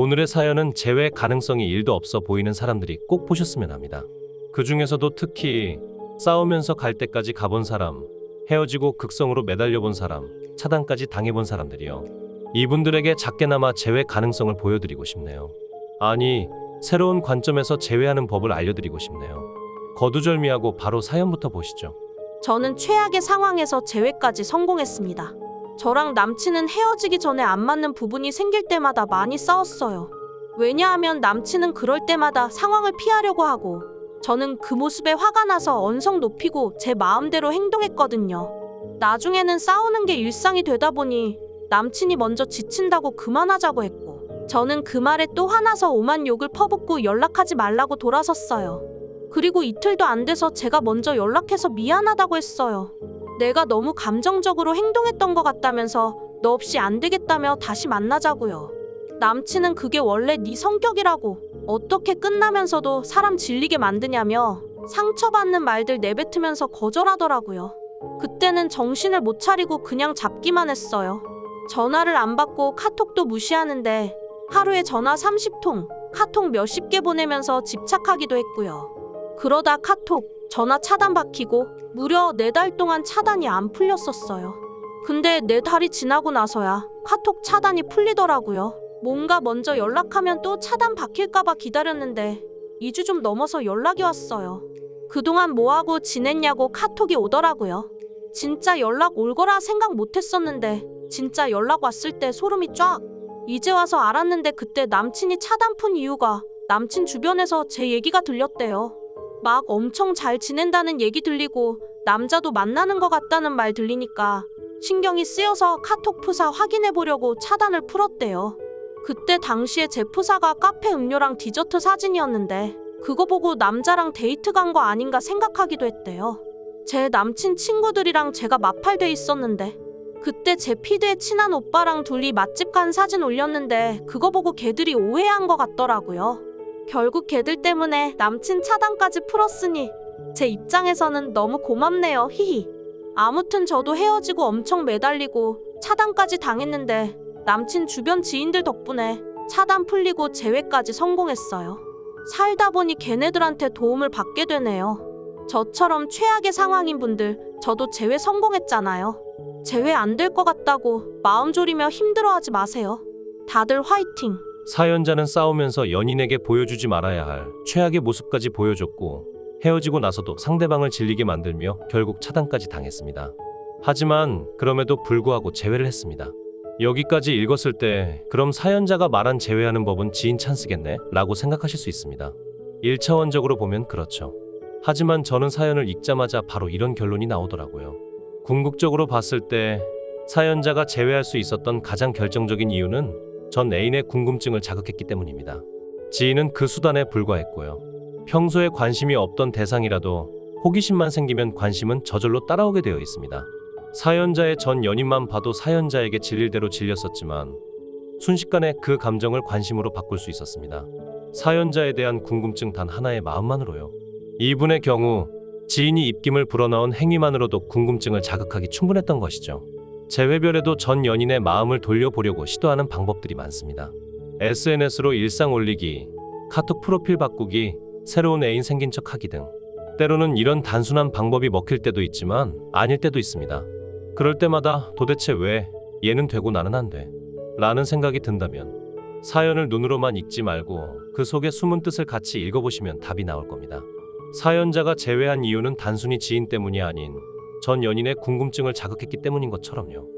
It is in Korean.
오늘의 사연은 재회 가능성이 1도 없어 보이는 사람들이 꼭 보셨으면 합니다. 그 중에서도 특히 싸우면서 갈 때까지 가본 사람, 헤어지고 극성으로 매달려 본 사람, 차단까지 당해본 사람들이요. 이분들에게 작게나마 재회 가능성을 보여드리고 싶네요. 아니, 새로운 관점에서 재회하는 법을 알려드리고 싶네요. 거두절미하고 바로 사연부터 보시죠. 저는 최악의 상황에서 재회까지 성공했습니다. 저랑 남친은 헤어지기 전에 안 맞는 부분이 생길 때마다 많이 싸웠어요. 왜냐하면 남친은 그럴 때마다 상황을 피하려고 하고 저는 그 모습에 화가 나서 언성 높이고 제 마음대로 행동했거든요. 나중에는 싸우는 게 일상이 되다 보니 남친이 먼저 지친다고 그만하자고 했고 저는 그 말에 또 화나서 오만 욕을 퍼붓고 연락하지 말라고 돌아섰어요. 그리고 이틀도 안 돼서 제가 먼저 연락해서 미안하다고 했어요. 내가 너무 감정적으로 행동했던 것 같다면서 너 없이 안 되겠다며 다시 만나자고요. 남친은 그게 원래 네 성격이라고 어떻게 끝나면서도 사람 질리게 만드냐며 상처받는 말들 내뱉으면서 거절하더라고요. 그때는 정신을 못 차리고 그냥 잡기만 했어요. 전화를 안 받고 카톡도 무시하는데 하루에 전화 30통, 카톡 몇십 개 보내면서 집착하기도 했고요. 그러다 카톡, 전화 차단 박히고 무려 네 달 동안 차단이 안 풀렸었어요. 근데 네 달이 지나고 나서야 카톡 차단이 풀리더라고요. 뭔가 먼저 연락하면 또 차단 박힐까봐 기다렸는데 2주 좀 넘어서 연락이 왔어요. 그동안 뭐하고 지냈냐고 카톡이 오더라고요. 진짜 연락 올 거라 생각 못 했었는데 진짜 연락 왔을 때 소름이 쫙. 이제 와서 알았는데 그때 남친이 차단 푼 이유가 남친 주변에서 제 얘기가 들렸대요. 막 엄청 잘 지낸다는 얘기 들리고 남자도 만나는 것 같다는 말 들리니까 신경이 쓰여서 카톡 프사 확인해 보려고 차단을 풀었대요. 그때 당시에 제 프사가 카페 음료랑 디저트 사진이었는데 그거 보고 남자랑 데이트 간 거 아닌가 생각하기도 했대요. 제 남친 친구들이랑 제가 마팔돼 있었는데 그때 제 피드에 친한 오빠랑 둘이 맛집 간 사진 올렸는데 그거 보고 걔들이 오해한 것 같더라고요. 결국 걔들 때문에 남친 차단까지 풀었으니 제 입장에서는 너무 고맙네요. 히히. 아무튼 저도 헤어지고 엄청 매달리고 차단까지 당했는데 남친 주변 지인들 덕분에 차단 풀리고 재회까지 성공했어요. 살다 보니 걔네들한테 도움을 받게 되네요. 저처럼 최악의 상황인 분들 저도 재회 성공했잖아요. 재회 안 될 것 같다고 마음 졸이며 힘들어하지 마세요. 다들 화이팅! 사연자는 싸우면서 연인에게 보여주지 말아야 할 최악의 모습까지 보여줬고 헤어지고 나서도 상대방을 질리게 만들며 결국 차단까지 당했습니다. 하지만 그럼에도 불구하고 재회를 했습니다. 여기까지 읽었을 때 그럼 사연자가 말한 재회하는 법은 지인 찬스겠네? 라고 생각하실 수 있습니다. 1차원적으로 보면 그렇죠. 하지만 저는 사연을 읽자마자 바로 이런 결론이 나오더라고요. 궁극적으로 봤을 때 사연자가 재회할 수 있었던 가장 결정적인 이유는 전 애인의 궁금증을 자극했기 때문입니다. 지인은 그 수단에 불과했고요. 평소에 관심이 없던 대상이라도 호기심만 생기면 관심은 저절로 따라오게 되어 있습니다. 사연자의 전 연인만 봐도 사연자에게 질릴 대로 질렸었지만 순식간에 그 감정을 관심으로 바꿀 수 있었습니다. 사연자에 대한 궁금증 단 하나의 마음만으로요. 이분의 경우 지인이 입김을 불어넣은 행위만으로도 궁금증을 자극하기 충분했던 것이죠. 재회별에도 전 연인의 마음을 돌려보려고 시도하는 방법들이 많습니다. SNS로 일상 올리기, 카톡 프로필 바꾸기, 새로운 애인 생긴 척 하기 등. 때로는 이런 단순한 방법이 먹힐 때도 있지만 아닐 때도 있습니다. 그럴 때마다 도대체 왜 얘는 되고 나는 안 돼? 라는 생각이 든다면 사연을 눈으로만 읽지 말고 그 속의 숨은 뜻을 같이 읽어보시면 답이 나올 겁니다. 사연자가 제외한 이유는 단순히 지인 때문이 아닌 전 연인의 궁금증을 자극했기 때문인 것처럼요.